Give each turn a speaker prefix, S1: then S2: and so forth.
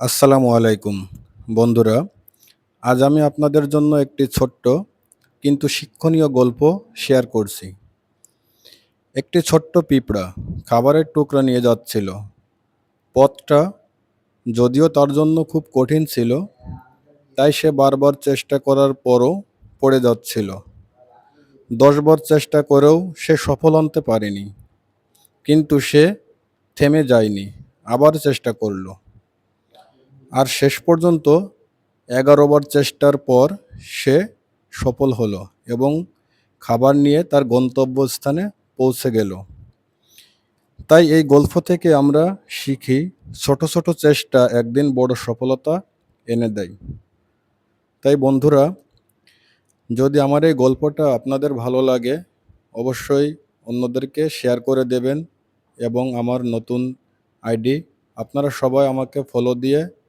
S1: আসসালামু আলাইকুম, বন্ধুরা। আজ আমি আপনাদের জন্য একটি ছোট্ট কিন্তু শিক্ষণীয় গল্প শেয়ার করছি। একটি ছোট্ট পিঁপড়া খাবারের টুকরা নিয়ে যাচ্ছিল। পথটা যদিও তার জন্য খুব কঠিন ছিল, তাই সে বারবার চেষ্টা করার পরও পড়ে যাচ্ছিল। দশবার চেষ্টা করেও সে সফল আনতে পারেনি, কিন্তু সে থেমে যায়নি, আবার চেষ্টা করল। আর শেষ পর্যন্ত এগারো বার চেষ্টার পর সে সফল হলো এবং খাবার নিয়ে তার গন্তব্যস্থানে পৌঁছে গেল। তাই এই গল্প থেকে আমরা শিখি ছোট ছোট চেষ্টা একদিন বড় সফলতা এনে দেয়। তাই বন্ধুরা, যদি আমার এই গল্পটা আপনাদের ভালো লাগে, অবশ্যই অন্যদেরকে শেয়ার করে দেবেন এবং আমার নতুন আইডি আপনারা সবাই আমাকে ফলো দিয়ে